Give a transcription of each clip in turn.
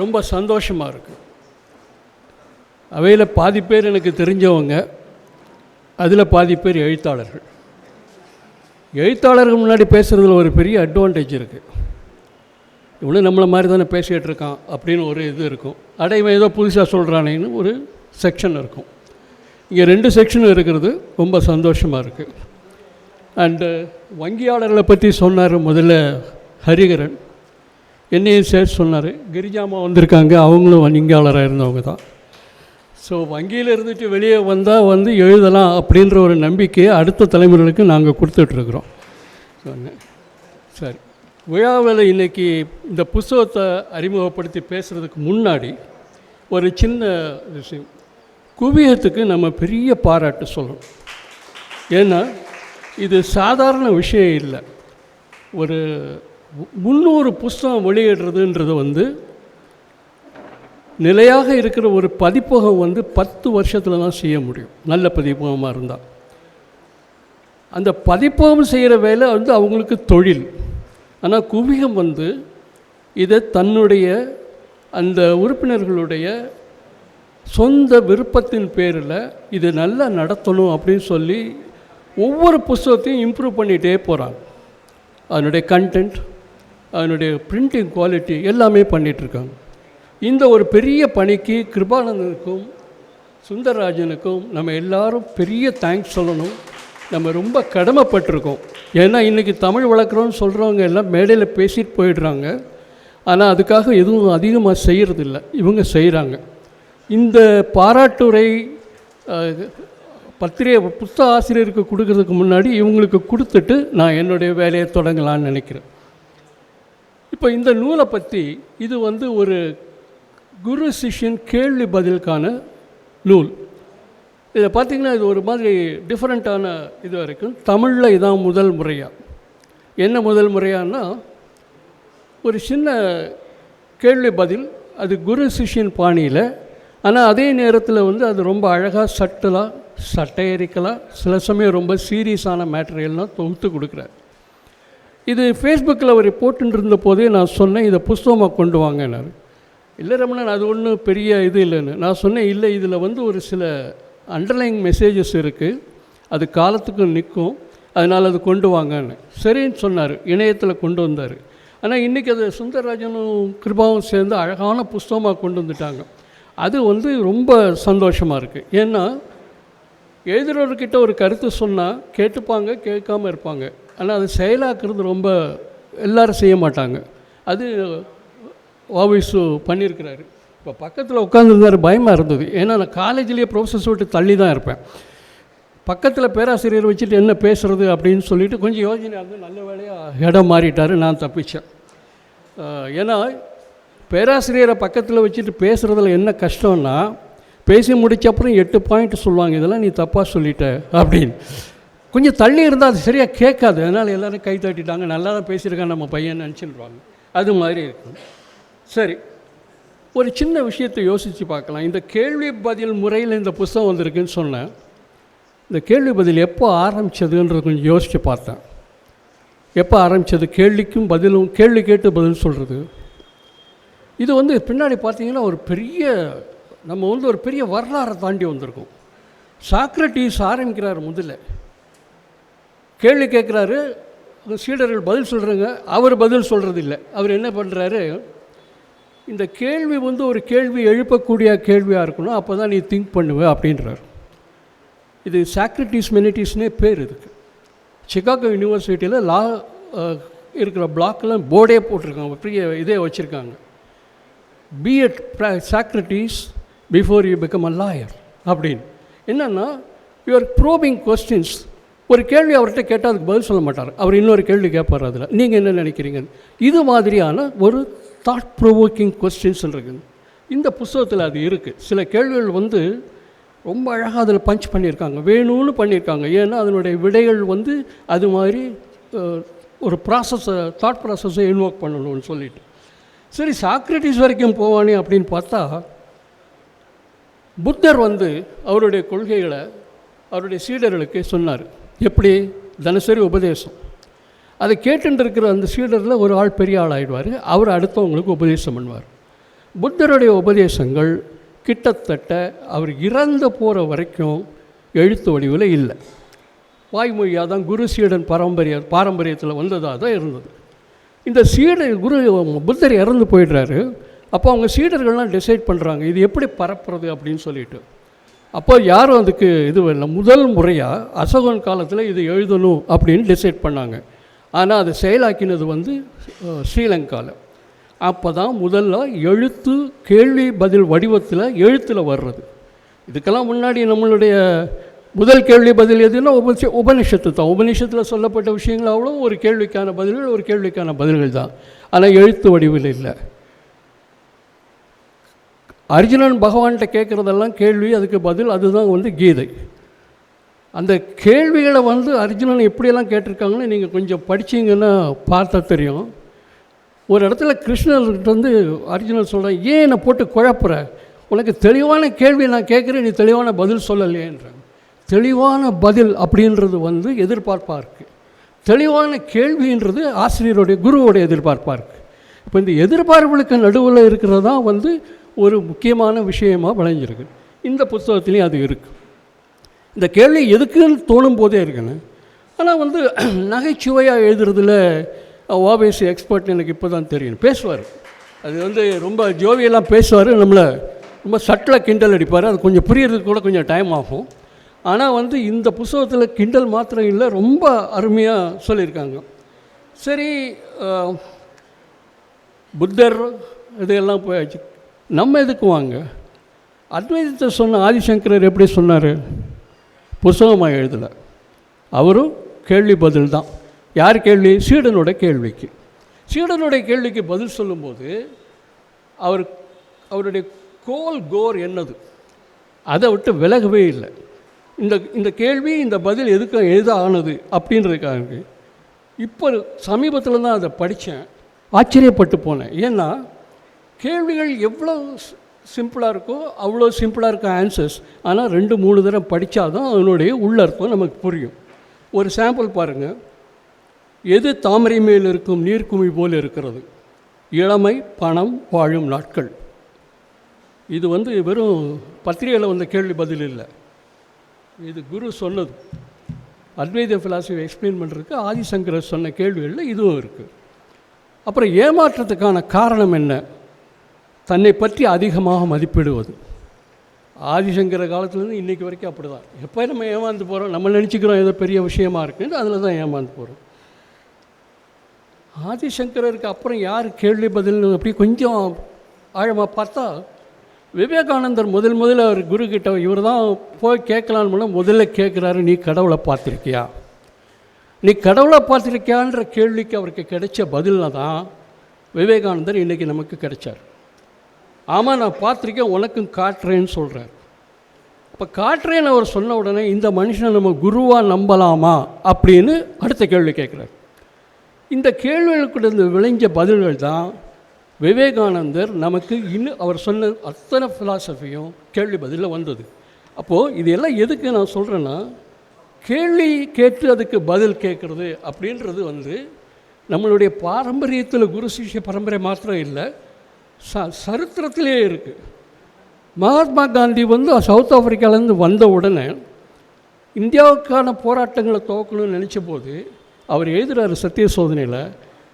ரொம்ப சந்தோஷமாக இருக்குது அவையில் பாதி பேர் எனக்கு தெரிஞ்சவங்க அதில் பாதி பேர் எழுத்தாளர்கள். எழுத்தாளர்கள் முன்னாடி பேசுகிறதுல ஒரு பெரிய அட்வான்டேஜ் இருக்குது இவனும் நம்மளை மாதிரி தானே பேசிகிட்டு இருக்கான் அப்படின்னு ஒரு இது இருக்கும். அட இவன் ஏதோ புதுசாக சொல்கிறானேன்னு ஒரு செக்ஷன் இருக்கும். இங்கே ரெண்டு செக்ஷனும் இருக்கிறது ரொம்ப சந்தோஷமாக இருக்குது அண்டு வங்கியாளர்களை பற்றி சொன்னார் முதல்ல ஹரிகரன் என்னையும் சேர்த்து சொன்னார். கிரிஜாமா வந்திருக்காங்க. அவங்களும் வங்கியாளராக இருந்தவங்க தான். ஸோ வங்கியில் இருந்துட்டு வெளியே வந்தால் வந்து எழுதலாம் அப்படின்ற ஒரு நம்பிக்கையை அடுத்த தலைமுறைகளுக்கு நாங்கள் கொடுத்துட்ருக்குறோம். சரி. விழாவில் இன்றைக்கி இந்த புஸ்தகத்தை அறிமுகப்படுத்தி பேசுகிறதுக்கு முன்னாடி ஒரு சின்ன விஷயம். குவியத்துக்கு நம்ம பெரிய பாராட்டு சொல்லணும். ஏன்னா இது சாதாரண விஷயம் இல்லை. ஒரு முந்நூறு புஸ்தகம் வெளியிடுறதுன்றது வந்து நிலையாக இருக்கிற ஒரு பதிப்பகம் வந்து பத்து வருஷத்தில் தான் செய்ய முடியும். நல்ல பதிப்பகமாக இருந்தால் அந்த பதிப்பகம் செய்கிற வேலை வந்து அவங்களுக்கு தொழில். ஆனால் குவிகம் வந்து இதை தன்னுடைய அந்த உறுப்பினர்களுடைய சொந்த விருப்பத்தின் பேரில் இது நல்லா நடத்தணும் அப்படின்னு சொல்லி ஒவ்வொரு புஸ்தகத்தையும் இம்ப்ரூவ் பண்ணிகிட்டே போகிறாங்க அதனுடைய கண்டென்ட் அதனுடைய பிரிண்டிங் குவாலிட்டி எல்லாமே பண்ணிகிட்ருக்காங்க இந்த ஒரு பெரிய பணிக்கு கிருபானந்தனுக்கும் சுந்தரராஜனுக்கும் நம்ம எல்லாரும் பெரிய தேங்க்ஸ் சொல்லணும். நம்ம ரொம்ப கடமைப்பட்டிருக்கோம். ஏன்னா இன்றைக்கி தமிழ் வளர்க்குறோன்னு சொல்கிறவங்க எல்லாம் மேடையில் பேசிட்டு போயிடுறாங்க. ஆனால் அதுக்காக எதுவும் அதிகமாக செய்கிறதில்ல இவங்க செய்கிறாங்க இந்த பாராட்டுரை பத்திரிகை புத்தக ஆசிரியருக்கு கொடுக்கறதுக்கு முன்னாடி இவங்களுக்கு கொடுத்துட்டு நான் என்னுடைய வேலையை தொடங்கலான்னு நினைக்கிறேன். இப்போ இந்த நூலை பற்றி இது வந்து ஒரு குரு சிஷ்யன் கேள்வி பதிலுக்கான நூல். இதை பார்த்திங்கன்னா இது ஒரு மாதிரி டிஃப்ரெண்ட்டான இது வரைக்கும். தமிழில் இதான் முதல் முறையாக என்ன முதல் முறையான்னா ஒரு சின்ன கேள்வி பதில் அது குரு சிஷ்யன் பாணியில். ஆனால் அதே நேரத்தில் வந்து அது ரொம்ப அழகாக சட்டலாக சட்டையரிக்கலாக சில சமயம் ரொம்ப சீரியஸான மேட்டரியல்லாம் தொகுத்து கொடுக்குறாரு. இது ஃபேஸ்புக்கில் அவர் போட்டுன்னு போதே நான் சொன்னேன் இதை புஸ்தகமாக கொண்டு வாங்கினார் இல்லை ரமணன் அது ஒன்றும் பெரிய இது இல்லைன்னு. நான் சொன்னேன் இல்லை இதில் வந்து ஒரு சில அண்டர்லைங் மெசேஜஸ் இருக்குது அது காலத்துக்கு நிற்கும். அதனால் அது கொண்டு வாங்கன்னு. சரின்னு சொன்னார் இணையத்தில் கொண்டு வந்தார். ஆனால் இன்றைக்கி அது சுந்தரராஜனும் கிருபாவும் சேர்ந்து அழகான புஸ்தகமாக கொண்டு வந்துட்டாங்க. அது வந்து ரொம்ப சந்தோஷமாக இருக்குது ஏன்னா எழுதுகிறவர்கிட்ட ஒரு கருத்து சொன்னால் கேட்டுப்பாங்க கேட்காம இருப்பாங்க. ஆனால் அது செயலாக்குறது ரொம்ப எல்லோரும் செய்ய மாட்டாங்க. அது வாவிசு பண்ணியிருக்கிறாரு இப்போ பக்கத்தில் உட்காந்துருந்தார் பயமாக இருந்தது. ஏன்னா நான் காலேஜ்லேயே ப்ரொஃபஸர்ஸ் விட்டு தள்ளி தான் இருப்பேன். பக்கத்தில் பேராசிரியர் வச்சுட்டு என்ன பேசுகிறது அப்படின்னு சொல்லிட்டு கொஞ்சம் யோஜனை வந்து நல்ல வேலையாக இடம் மாறிட்டார் நான் தப்பித்தேன் ஏன்னா பேராசிரியரை பக்கத்தில் வச்சுட்டு பேசுகிறதுல என்ன கஷ்டம்னா பேசி முடித்த அப்புறம் எட்டு பாயிண்ட் சொல்லுவாங்க இதெல்லாம் நீ தப்பாக சொல்லிட்ட அப்படின்னு. கொஞ்சம் தள்ளி இருந்தால் அது சரியாக கேட்காது. அதனால் எல்லோரும் கை தட்டிட்டாங்க. நல்லா தான் பேசியிருக்கான் நம்ம பையன் நினச்சிடுவாங்க அது மாதிரி இருக்கும். சரி. ஒரு சின்ன விஷயத்தை யோசித்து பார்க்கலாம். இந்த கேள்வி பதில் முறையில் இந்த புஸ்தகம் வந்திருக்குன்னு சொன்னேன். இந்த கேள்வி பதில் எப்போ ஆரம்பித்ததுன்றது கொஞ்சம் யோசித்து பார்த்தேன். எப்போ ஆரம்பித்தது கேள்விக்கும் பதிலும் கேள்வி கேட்டு பதில் சொல்கிறது இது வந்து பின்னாடி பார்த்தீங்கன்னா ஒரு பெரிய நம்ம வந்து ஒரு பெரிய வரலாறை தாண்டி வந்திருக்கோம். சாக்ரட்டிஸ் ஆரம்பிக்கிறார் முதல்ல. கேள்வி கேட்குறாரு சீடர்கள் பதில் சொல்கிறாங்க அவர் பதில் சொல்கிறது இல்லை அவர் என்ன பண்ணுறாரு இந்த கேள்வி வந்து ஒரு கேள்வி எழுப்பக்கூடிய கேள்வியாக இருக்கணும் அப்போ தான் நீ திங்க் பண்ணுவ அப்படின்றார். இது சாக்ரட்டிஸ் மெனிட்டிஸ்னே பேர் இதுக்கு. சிகாகோ யூனிவர்சிட்டியில் லா இருக்கிற பிளாக்கெல்லாம் போர்டே போட்டிருக்காங்க பெரிய இதே வச்சுருக்காங்க. B Ed Socrates before you become a lawyer அப்படின்னு. என்னென்னா யூஆர் ப்ரோபிங் கொஸ்டின்ஸ் ஒரு கேள்வி அவர்கிட்ட கேட்டால் அதுக்கு பதில் சொல்ல மாட்டார். அவர் இன்னொரு கேள்வி கேட்பார் அதில். நீங்கள் என்ன நினைக்கிறீங்க? இது மாதிரியான ஒரு தாட் ப்ரோவோக்கிங் கொஸ்டின்ஸ் இருக்குது இந்த புஸ்தகத்தில் அது இருக்குது சில கேள்விகள் வந்து ரொம்ப அழகாக அதில் பஞ்ச் பண்ணியிருக்காங்க. வேணும்னு பண்ணியிருக்காங்க. ஏன்னா அதனுடைய விடைகள் வந்து அது மாதிரி ஒரு ப்ராசஸை தாட் ப்ராசஸை இன்வோக் பண்ணணும்னு சொல்லிட்டு. சரி சாக்ரட்டிஸ் வரைக்கும் போவானே அப்படின்னு பார்த்தா புத்தர் வந்து அவருடைய கொள்கைகளை அவருடைய சீடர்களுக்கு சொன்னார். எப்படி? தினசரி உபதேசம். அதை கேட்டுருக்கிற இருக்கிற அந்த சீடரில் ஒரு ஆள் பெரிய ஆள் ஆகிடுவார் அவர் அடுத்தவங்களுக்கு உபதேசம் பண்ணுவார். புத்தருடைய உபதேசங்கள் கிட்டத்தட்ட அவர் இறந்து போகிற வரைக்கும் எழுத்து வடிவில் இல்லை. வாய்மொழியாக தான் குரு சீடன் பாரம்பரிய பாரம்பரியத்தில் வந்ததாக தான் இருந்தது. இந்த சீடர் குரு புத்தர் இறந்து போயிடுறாரு. அப்போ அவங்க சீடர்கள்லாம் டிசைட் பண்ணுறாங்க இது எப்படி பரப்புறது அப்படின்னு சொல்லிட்டு. அப்போ யாரும் அதுக்கு இது இல்லை முதல் முறையாக அசோகன் காலத்தில் இது எழுதணும் அப்படின்னு டிசைட் பண்ணாங்க. ஆனால் அதை செயலாக்கினது வந்து ஸ்ரீலங்காவில் அப்போ தான் முதல்ல எழுத்து கேள்வி பதில் வடிவத்தில் எழுத்தில் வர்றது. இதுக்கெல்லாம் முன்னாடி நம்மளுடைய முதல் கேள்வி பதில் எதுன்னா உபனிஷ உபனிஷத்து தான். உபனிஷத்தில் சொல்லப்பட்ட விஷயங்கள் அவ்வளோ ஒரு கேள்விக்கான பதில்கள் ஒரு கேள்விக்கான பதில்கள் தான். ஆனால் எழுத்து வடிவில் இல்லை. அர்ஜுனன் பகவான்கிட்ட கேட்குறதெல்லாம் கேள்வி அதுக்கு பதில் அதுதான் வந்து கீதை. அந்த கேள்விகளை வந்து அர்ஜுனன் எப்படியெல்லாம் கேட்டிருக்காங்கன்னு நீங்கள் கொஞ்சம் படிச்சீங்கன்னா பார்த்தா தெரியும். ஒரு இடத்துல கிருஷ்ணர்கிட்ட வந்து அர்ஜுனன் சொல்கிறேன் ஏன் என்னை போட்டு குழப்புற? உனக்கு தெளிவான கேள்வி நான் கேட்குறேன் நீ தெளிவான பதில் சொல்லலையேன்றான். தெளிவான பதில் அப்படின்றது வந்து எதிர்பார்ப்பாக இருக்குது தெளிவான கேள்வின்றது ஆசிரியருடைய குருவோடைய எதிர்பார்ப்பாக இருக்குது இப்போ இந்த எதிர்பார்ப்புகளுக்கு நடுவில் இருக்கிறது தான் வந்து ஒரு முக்கியமான விஷயமாக விளைஞ்சிருக்கு இந்த புத்தகத்துலேயும் அது இருக்குது இந்த கேள்வி எதுக்குன்னு தோணும் போதே இருக்குன்னு. ஆனால் வந்து நகைச்சுவையாக எழுதுறதுல ஓபிஎஸ்சி எக்ஸ்பர்ட் எனக்கு இப்போ தான் தெரியும். பேசுவார். அது வந்து ரொம்ப ஜோவியெல்லாம் பேசுவார். நம்மளை ரொம்ப சட்டில் கிண்டல் அடிப்பார். அது கொஞ்சம் புரியறதுக்கு கூட கொஞ்சம் டைம் ஆகும். ஆனால் வந்து இந்த புஸ்தகத்தில் கிண்டல் மாத்திரம் இல்லை ரொம்ப அருமையாக சொல்லியிருக்காங்க. சரி புத்தர் இதையெல்லாம் போயாச்சு. நம்ம எதுக்கு வாங்க? அத்வைதத்தை சொன்ன ஆதிசங்கரர் எப்படி சொன்னார்? புஸ்தகமாக எழுதலை. அவரும் கேள்வி பதில் தான். யார் கேள்வி? சீடனோட கேள்விக்கு. சீடனுடைய கேள்விக்கு பதில் சொல்லும்போது அவர் அவருடைய கோல் கோர் என்னது? அதை விட்டு விலகவே இல்லை. இந்த இந்த கேள்வி இந்த பதில் எதுக்கு எழுத ஆனது அப்படின்றதுக்காக. இப்போ சமீபத்தில் தான் அதை படித்தேன் ஆச்சரியப்பட்டு போனேன். ஏன்னா கேள்விகள் எவ்வளோ சிம்பிளாக இருக்கோ அவ்வளோ சிம்பிளாக இருக்கும் ஆன்சர்ஸ் ஆனால் ரெண்டு மூணு தடவை படித்தா தான் அதனுடைய உள்ளர்த்தம் நமக்கு புரியும். ஒரு சாம்பிள் பாருங்கள் எது தாமரை மேல் இருக்கும் நீர்க்குமி போல் இருக்கிறது? இளமை பணம் வாழும் நாட்கள். இது வந்து வெறும் பத்திரிகையில் வந்த கேள்வி பதில் இல்லை. இது குரு சொன்னது. அத்வைத ஃபிலாசபி எக்ஸ்பிளைன் பண்ணுறதுக்கு ஆதிசங்கரர் சொன்ன கேள்விகளில் இதுவும் இருக்குது அப்புறம் ஏமாற்றத்துக்கான காரணம் என்ன? தன்னை பற்றி அதிகமாக மதிப்பிடுவது. ஆதிசங்கர காலத்துலேருந்து இன்றைக்கி வரைக்கும் அப்படி தான் எப்போ நம்ம ஏமாந்து போகிறோம் நம்ம நினச்சிக்கிறோம் ஏதோ பெரிய விஷயமா இருக்குன்னு அதில் தான் ஏமாந்து போகிறோம் ஆதிசங்கரருக்கு அப்புறம் யார் கேள்வி பதில் அப்படி கொஞ்சம் ஆழமாக பார்த்தா விவேகானந்தர் முதல் முதல்ல அவர் குரு கிட்ட இவர் தான் போய் கேட்கலான்னு போனா முதல்ல கேட்குறாரு நீ கடவுளை பார்த்துருக்கியா? நீ கடவுளை பார்த்துருக்கியான்ற கேள்விக்கு அவருக்கு கிடைச்ச பதிலில் தான் விவேகானந்தர் இன்றைக்கி நமக்கு கிடைச்சார். ஆமாம் நான் பார்த்துருக்கேன் உனக்கும் காட்டுறேன்னு சொல்கிறார் அப்போ காட்டுறேன்னு அவர் சொன்ன உடனே இந்த மனுஷனை நம்ம குருவாக நம்பலாமா? அப்படின்னு அடுத்த கேள்வி கேட்குறார். இந்த கேள்விகளுக்கு விளைஞ்ச பதில்கள் தான் விவேகானந்தர் நமக்கு இன்னும் அவர் சொன்ன அத்தனை ஃபிலாசபியும் கேள்வி பதிலில் வந்தது. அப்போது இது எல்லாம் எதுக்கு நான் சொல்கிறேன்னா கேள்வி கேட்டு அதுக்கு பதில் கேட்குறது அப்படின்றது வந்து நம்மளுடைய பாரம்பரியத்தில் குரு சிஷ்ய பரம்பரை மாத்திரம் இல்லை ச சரித்திரத்திலே இருக்குது மகாத்மா காந்தி வந்து சவுத் ஆப்பிரிக்காலேருந்து வந்த உடனே இந்தியாவுக்கான போராட்டங்களை துவக்கணும்னு நினச்ச போது அவர் எழுதுகிறாரு சத்திய சோதனையில்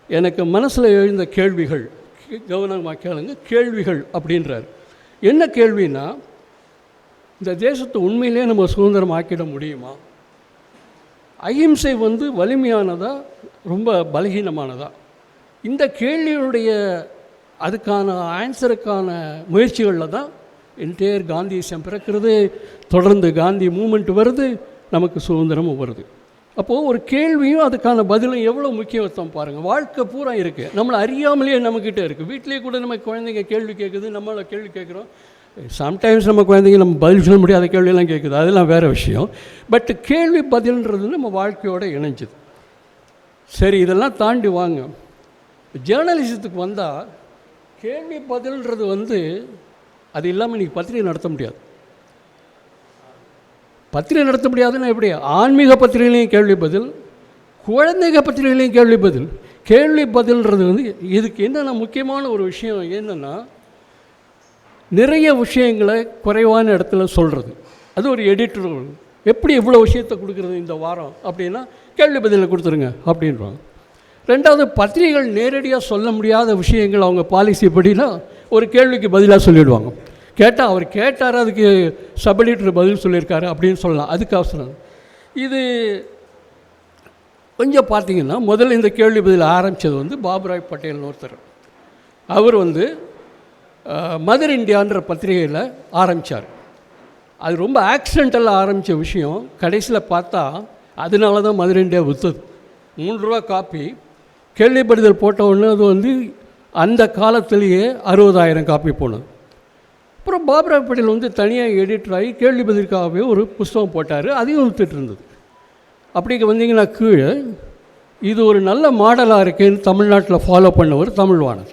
எனக்கு மனசில் எழுந்த கேள்விகள் கே- கவனமாக கேளுங்க கேள்விகள் அப்படின்றார். என்ன கேள்வின்னா இந்த தேசத்தை உண்மையிலே நம்ம சுதந்திரம் ஆக்கிட முடியுமா? அகிம்சை வந்து வலிமையானதா ரொம்ப பலகீனமானதா? இந்த கேள்வியுடைய அதுக்கான ஆன்சருக்கான முயற்சிகளில் தான் என்டையர் காந்திசம் பிறக்கிறது தொடர்ந்து காந்தி மூமெண்ட் வருது நமக்கு சுதந்திரமும் வருது. அப்போது ஒரு கேள்வியும் அதுக்கான பதிலும் எவ்வளோ முக்கியத்துவம் பாருங்கள் வாழ்க்கை பூரா இருக்குது நம்மளை அறியாமலேயே நம்மக்கிட்ட இருக்குது வீட்டிலேயே கூட நம்ம குழந்தைங்க கேள்வி கேட்குது நம்மளை கேள்வி கேட்குறோம் சம்டைம்ஸ் நம்ம குழந்தைங்க நம்ம பதில் சொல்ல முடியாத கேள்வியெல்லாம் கேட்குது அதெல்லாம் வேறு விஷயம். பட் கேள்வி பதில்ன்றது நம்ம வாழ்க்கையோடு இணைஞ்சுது. சரி இதெல்லாம் தாண்டி வாங்க. ஜேர்னலிசத்துக்கு வந்தால் கேள்வி பதில்ன்றது வந்து அது இல்லாமல் இன்றைக்கி பத்திரிகை நடத்த முடியாது. பத்திரிகை நடத்த முடியாதுன்னா எப்படி? ஆன்மீக பத்திரிகைலையும் கேள்வி பதில் குழந்தைங்க பத்திரிகைலையும் கேள்வி பதில். கேள்வி பதில்ன்றது வந்து இதுக்கு என்னென்ன முக்கியமான ஒரு விஷயம் என்னென்னா நிறைய விஷயங்களை குறைவான இடத்துல சொல்கிறது அது ஒரு எடிட்டர். எப்படி இவ்வளோ விஷயத்தை கொடுக்குறது இந்த வாரம் அப்படின்னா கேள்வி பதிலில் கொடுத்துருங்க அப்படின்றாங்க. ரெண்டாவது பத்திரிகைகள் நேரடியாக சொல்ல முடியாத விஷயங்கள் அவங்க பாலிசி படினா ஒரு கேள்விக்கு பதிலாக சொல்லிடுவாங்க. கேட்டால் அவர் கேட்டார் அதுக்கு சபடிட்டர் பதில் சொல்லியிருக்காரு அப்படின்னு சொல்லலாம். அதுக்கு அவசரம் இது கொஞ்சம் பார்த்தீங்கன்னா முதல்ல இந்த கேள்வி பதில் ஆரம்பித்தது வந்து பாபுராய் பட்டேல்னு ஒருத்தர். அவர் வந்து மதர் இந்தியான்ற பத்திரிகையில் ஆரம்பித்தார் அது ரொம்ப ஆக்சிடென்டலாக ஆரம்பித்த விஷயம் கடைசியில் பார்த்தா அதனால தான் மதர் இந்தியா விற்றுது மூன்று ரூபா காப்பி கேள்விப்படுதல் போட்ட உடனே அது வந்து அந்த காலத்திலேயே அறுபதாயிரம் காப்பி போனது. அப்புறம் பாபுராய் பட்டேல் வந்து தனியாக எடிட்டர் ஆகி கேள்வி பதிலுக்காகவே ஒரு புஸ்தகம் போட்டார் அதையும் வித்துட்டு இருந்தது. அப்படி வந்தீங்கன்னா கீழே இது ஒரு நல்ல மாடலாக இருக்கேன்னு தமிழ்நாட்டில் ஃபாலோ பண்ணவர் தமிழ்வாணர்.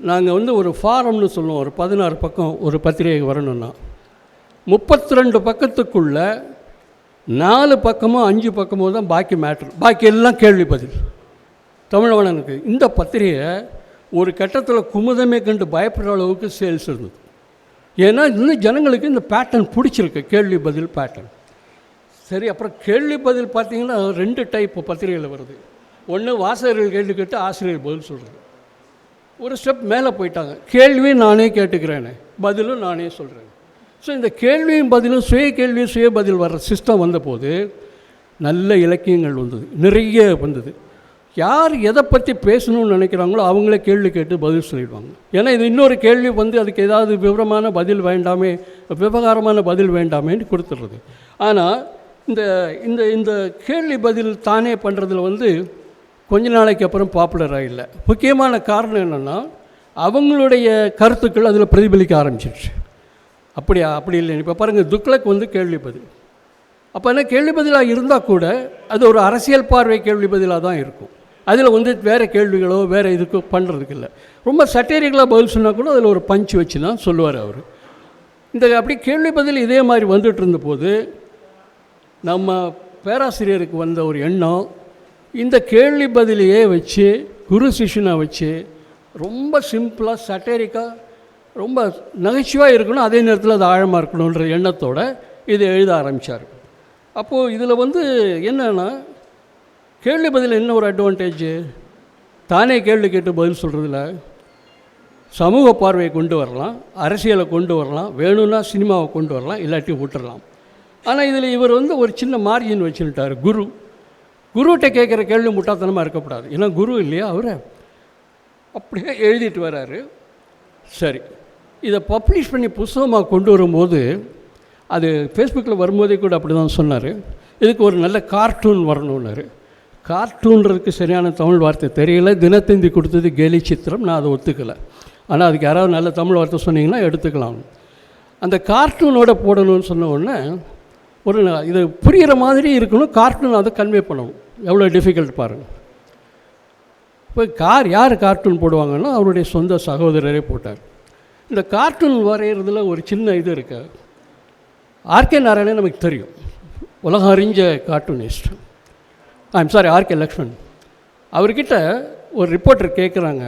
நாங்கள் வந்து ஒரு ஃபாரம்னு சொல்லுவோம் ஒரு பதினாறு பக்கம் ஒரு பத்திரிகை வரணும்னா. முப்பத்தி ரெண்டு பக்கத்துக்குள்ளே நாலு பக்கமோ அஞ்சு பக்கமோ தான் பாக்கி மேட்ரு பாக்கி எல்லாம் கேள்வி பதில். தமிழ்வாணனுக்கு இந்த பத்திரிகை ஒரு கட்டத்தில் குமுதமே கண்டு பயப்படுற அளவுக்கு சேல்ஸ் இருந்தது. ஏன்னா இன்னும் ஜனங்களுக்கு இந்த பேட்டர்ன் பிடிச்சிருக்கு கேள்வி பதில் பேட்டர்ன் சரி அப்புறம் கேள்வி பதில் பார்த்தீங்கன்னா ரெண்டு டைப் பத்திரிகையில் வருது. ஒன்று வாசகர்கள் கேள்வி கேட்டு ஆசிரியர் பதில் சொல்கிறது ஒரு ஸ்டெப் மேலே போயிட்டாங்க. கேள்வி நானே கேட்டுக்கிறேனே பதிலும் நானே சொல்கிறேன் ஸோ இந்த கேள்வியும் பதிலும் சுய கேள்வியும் சுய பதில் வர்ற சிஸ்டம் வந்தபோது நல்ல இலக்கியங்கள் வந்தது. நிறைய வந்தது. யார் எதை பற்றி பேசணும்னு நினைக்கிறாங்களோ அவங்களே கேள்வி கேட்டு பதில் சொல்லிடுவாங்க. ஏன்னா இது இன்னொரு கேள்வி வந்து அதுக்கு ஏதாவது விவரமான பதில் வேண்டாமே விவகாரமான பதில் வேண்டாமேன்னு கொடுத்துட்றது. ஆனால் இந்த இந்த இந்த கேள்வி பதில் தானே பண்ணுறதுல வந்து கொஞ்ச நாளைக்கு அப்புறம் பாப்புலராக இல்லை முக்கியமான காரணம் என்னென்னா அவங்களுடைய கருத்துக்கள் அதில் பிரதிபலிக்க ஆரம்பிச்சிருச்சு. அப்படியா? அப்படி இல்லை. இப்போ பாருங்கள் துக்ளக் வந்து கேள்வி பதில் அப்போ என்ன கேள்வி பதிலாக இருந்தால் கூட அது ஒரு அரசியல் பார்வை கேள்வி பதிலாக தான் இருக்கும். அதில் வந்து வேறு கேள்விகளோ வேறு இதுக்கோ பண்ணுறதுக்கு இல்லை. ரொம்ப சட்டேரிகளாக பதில் சொன்னால் கூட அதில் ஒரு பஞ்ச் வச்சு தான் சொல்லுவார் அவர். இந்த அப்படி கேள்வி பதில் இதே மாதிரி வந்துட்டு இருந்தபோது நம்ம பேராசிரியருக்கு வந்த ஒரு எண்ணம் இந்த கேள்வி பதிலையே வச்சு குரு சிஷ்யனை வச்சு ரொம்ப சிம்பிளாக சட்டேரிக்காக ரொம்ப நகைச்சுவாக இருக்கணும் அதே நேரத்தில் அது ஆழமாக இருக்கணுன்ற எண்ணத்தோடு இதை எழுத ஆரம்பித்தார் அப்போது இதில் வந்து என்னென்னா கேள்வி பதில் என்ன ஒரு அட்வான்டேஜ் தானே கேள்வி கேட்டு பதில் சொல்கிறதுல சமூக பார்வையை கொண்டு வரலாம் அரசியலை கொண்டு வரலாம் வேணும்னா சினிமாவை கொண்டு வரலாம் இல்லாட்டி விட்டுறலாம். ஆனால் இதில் இவர் வந்து ஒரு சின்ன மார்ஜின் வச்சுட்டார் குரு. குருகிட்ட கேட்குற கேள்வி முட்டாத்தனமாக இருக்கக்கூடாது. ஏன்னா குரு இல்லையா அவர்? அப்படியே எழுதிட்டு வராரு. சரி. இதை பப்ளிஷ் பண்ணி புஸ்தகமாக கொண்டு வரும்போது அது ஃபேஸ்புக்கில் வரும்போதே கூட அப்படி தான் சொன்னார். இதுக்கு ஒரு நல்ல கார்ட்டூன் வரணுன்னாரு கார்ட்டூன்றதுக்கு சரியான தமிழ் வார்த்தை தெரியல. தினத்தந்தி கொடுத்தது கேலி சித்திரம். நான் அதை ஒத்துக்கலை. ஆனால் அதுக்கு யாராவது நல்ல தமிழ் வார்த்தை சொன்னீங்கன்னா எடுத்துக்கலாம். அந்த கார்ட்டூனோட போடணும்னு சொன்ன உடனே ஒரு இது புரிகிற மாதிரி இருக்கணும். கார்ட்டூன் அதை கன்வே பண்ணணும். எவ்வளோ டிஃபிகல்ட் பாருங்கள் இப்போ கார் யார் கார்ட்டூன் போடுவாங்கன்னா அவருடைய சொந்த சகோதரரே போட்டார். இந்த கார்ட்டூன் வரைகிறதுல ஒரு சின்ன இது இருக்கு. ஆர்கே நாராயணன் நமக்கு தெரியும். உலகம் அறிஞ்ச cartoonist I'm sorry RK Lakshman அவர்கிட்ட ஒரு ரிப்போர்ட்டர் கேட்குறாங்க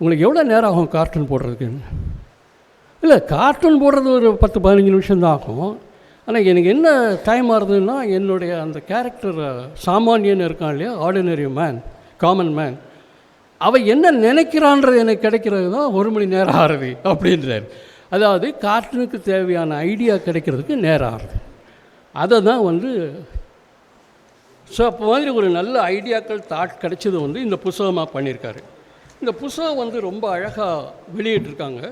உங்களுக்கு எவ்வளோ நேரம் ஆகும் கார்ட்டூன் போடுறதுக்குன்னு இல்லை கார்ட்டூன் போடுறது ஒரு பத்து பதினஞ்சு நிமிஷம் தான் ஆகும். ஆனால் எனக்கு என்ன டைம் ஆகுதுன்னா என்னுடைய அந்த கேரக்டர் சாமானியன் இருக்கான் இல்லையா? ஆர்டினரி மேன் காமன் மேன் அவன் என்ன நினைக்கிறான்றது எனக்கு கிடைக்கிறது தான் ஒரு மணி நேரம் ஆறுது அப்படின்றார். அதாவது கார்ட்டூனுக்கு தேவையான ஐடியா கிடைக்கிறதுக்கு நேரம் ஆறுது. அதை தான் வந்து ஸோ அப்போ மாதிரி ஒரு நல்ல ஐடியாக்கள் தாட் கிடைச்சது வந்து இந்த புஸ்தகமாக பண்ணியிருக்காரு. இந்த புஸ்தகம் வந்து ரொம்ப அழகாக வெளியிட்டிருக்காங்க.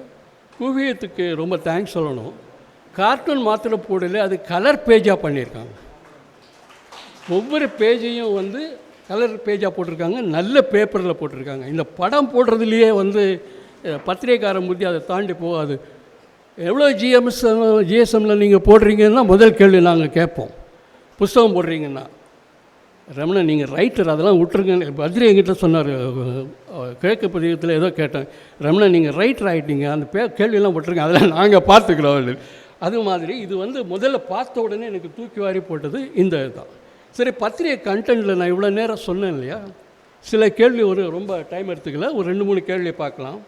குவியத்துக்கு ரொம்ப தேங்க்ஸ் சொல்லணும். கார்ட்டூன் மாத்திரை போடல அது கலர் பேஜாக பண்ணியிருக்காங்க. ஒவ்வொரு பேஜையும் வந்து கலர் பேஜாக போட்டிருக்காங்க நல்ல பேப்பரில் போட்டிருக்காங்க. இந்த படம் போடுறதுலையே வந்து பத்திரிகைக்கார பத்திரிகைக்காரன் அதை தாண்டி போகாது. எவ்வளோ ஜிஎம்எஸ் ஜிஎஸ்எம்மில் நீங்கள் போடுறீங்கன்னா முதல் கேள்வி நாங்கள் கேட்போம். புஸ்தகம் போடுறீங்கன்னா. ரமணன் நீங்கள் ரைட்டர் அதெல்லாம் விட்டுருங்க. பத்ரி என்கிட்ட சொன்னார் கிழக்கு பதிகத்தில் ஏதோ கேட்டேன். ரமணன் நீங்கள் ரைட்டர் ஆகிட்டீங்க அந்த பே கேள்வியெல்லாம் விட்டுருங்க அதெல்லாம் நாங்கள் பார்த்துக்கிறோம். அது மாதிரி இது வந்து முதல்ல பார்த்த உடனே எனக்கு தூக்கி வாரி போட்டது இந்த இதுதான். சரி பத்திரிகை கண்டென்ட்டில் நான் இவ்வளோ நேரம் சொன்னேன் இல்லையா? சில கேள்வி ஒரு ரொம்ப டைம் எடுத்துக்கல. ஒரு ரெண்டு மூணு கேள்வி பார்க்கலாம்.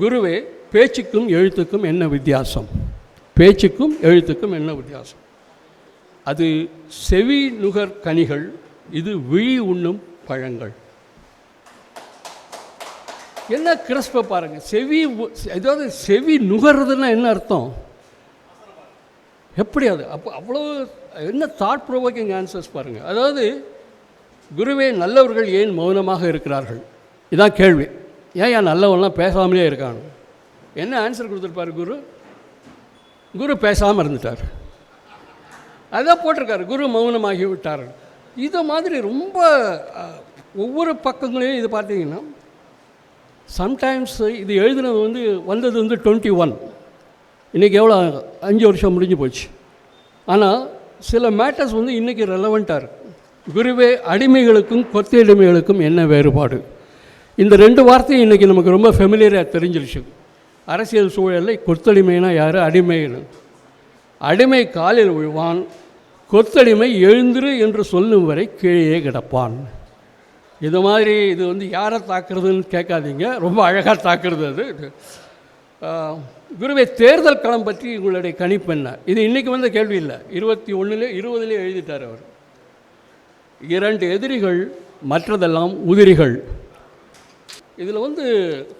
குருவே பேச்சுக்கும் எழுத்துக்கும் என்ன வித்தியாசம்? பேச்சுக்கும் எழுத்துக்கும் என்ன வித்தியாசம்? அது செவி நுகர் கனிகள் இது விழி உண்ணும் பழங்கள். என்ன கிறிஸ்ப பாருங்கள் செவி ஏதாவது செவி நுகர்றதுன்னா என்ன அர்த்தம்? எப்படி அது? அப்போ அவ்வளோ என்ன தாட் ப்ரோவோக்கிங் ஆன்சர்ஸ் பாருங்கள் அதாவது குருவே நல்லவர்கள் ஏன் மௌனமாக இருக்கிறார்கள்? இதான் கேள்வி. ஏன் ஏன் நல்லவன்லாம் பேசாமலே இருக்காங்க என்ன ஆன்சர் கொடுத்துருப்பாரு குரு? குரு பேசாமல் இருந்துட்டார். அதான் போட்டிருக்காரு. குரு மௌனமாகி விட்டார். இது மாதிரி ரொம்ப ஒவ்வொரு பக்கங்களையும் இது பார்த்தீங்கன்னா சம்டைம்ஸ் இது எழுதுனது வந்து வந்தது வந்து டுவெண்ட்டி ஒன் இன்றைக்கி எவ்வளோ அஞ்சு வருஷம் முடிஞ்சு போச்சு. ஆனால் சில மேட்டர்ஸ் வந்து இன்றைக்கி ரெலவெண்ட்டாக இருக்குது குருவே அடிமைகளுக்கும் கொத்தடிமைகளுக்கும் என்ன வேறுபாடு? இந்த ரெண்டு வார்த்தையும் இன்றைக்கி நமக்கு ரொம்ப ஃபெமிலியராக தெரிஞ்சிருச்சு. அரசியல் சூழலில் கொத்தடிமைனா யார்? அடிமைன்னு அடிமை காலில் விழுவான் கொத்தடிமை எழுந்துரு என்று சொல்லும் வரை கீழே கிடப்பான். இது மாதிரி இது வந்து யாரை தாக்குறதுன்னு கேட்காதீங்க. ரொம்ப அழகாக தாக்குறது அது. ஆஹ், குருவே தேர்தல் களம் பற்றி உங்களுடைய கணிப்பு என்ன? இது இன்றைக்கி வந்த கேள்வி இல்லை. இருபத்தி ஒன்றுலே இருபதுலேயே எழுதிட்டார் அவர். இரண்டு எதிரிகள் மற்றதெல்லாம் உதிரிகள். இதில் வந்து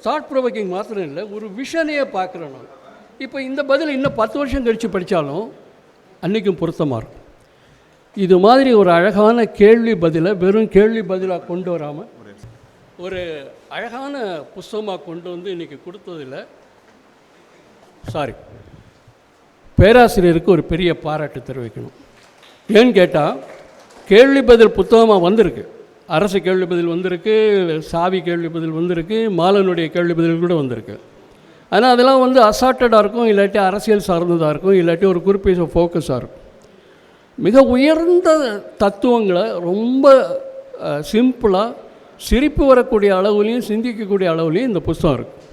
தாட் ப்ரோவோக்கிங் மாத்திரம் இல்லை ஒரு விஷனையே பார்க்குறேன் நான் இப்போ இந்த பதில் இன்னும் பத்து வருஷம் கழித்து படித்தாலும் அன்றைக்கும் பொருத்தமாக இருக்கும். இது மாதிரி ஒரு அழகான கேள்வி பதிலை வெறும் கேள்வி பதிலாக கொண்டு வராமல் ஒரு அழகான புஸ்தகமாக கொண்டு வந்து இன்றைக்கி கொடுத்ததில் சாரி பேராசிரியருக்கு ஒரு பெரிய பாராட்டு தெரிவிக்கணும். ஏன்னு கேட்டால் கேள்வி பதில் புத்தகமாக வந்திருக்கு. அரசு கேள்வி பதில் வந்திருக்கு சாவி கேள்வி பதில் வந்திருக்கு மாலனுடைய கேள்வி பதில் கூட வந்திருக்கு. ஆனால் அதெல்லாம் வந்து அசார்ட்டடாக இருக்கும் இல்லாட்டி அரசியல் சார்ந்ததாக இருக்கும் இல்லாட்டி ஒரு குறிப்பிட்ட ஃபோக்கஸாக இருக்கும். மிக உயர்ந்த தத்துவங்களை ரொம்ப சிம்பிளாக சிரிப்பு வரக்கூடிய அளவுலையும் சிந்திக்கக்கூடிய அளவுலையும் இந்த புஸ்தகம் இருக்குது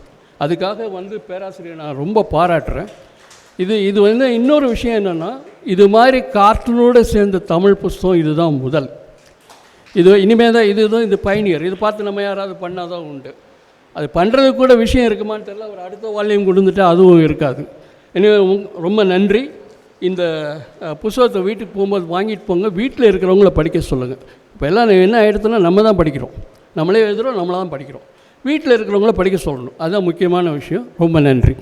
அதுக்காக வந்து பேராசிரியர் நான் ரொம்ப பாராட்டுறேன். இது இது வந்து இன்னொரு விஷயம் என்னென்னா இது மாதிரி கார்ட்டூனோடு சேர்ந்த தமிழ் புஸ்தகம் இதுதான் முதல். இது இனிமேல் தான் இதுதான் இது பயணியர். இது பார்த்து நம்ம யாராவது பண்ணால் தான் உண்டு. அது பண்ணுறது கூட விஷயம் இருக்குமான்னு தெரியல. ஒரு அடுத்த வால்யூம் கொடுத்துட்டா அதுவும் இருக்காது. எனவே ரொம்ப நன்றி. இந்த புஸ்தகத்தை வீட்டுக்கு போகும்போது வாங்கிட்டு போங்க. வீட்டில் இருக்கிறவங்கள படிக்க சொல்லுங்கள் இப்போ எல்லாம் என்ன ஆகிடுதுன்னா நம்ம தான் படிக்கிறோம். நம்மளே எழுதுகிறோம் நம்மள தான் படிக்கிறோம். வீட்டில் இருக்கிறவங்கள படிக்க சொல்லணும். அதுதான் முக்கியமான விஷயம். ரொம்ப நன்றி.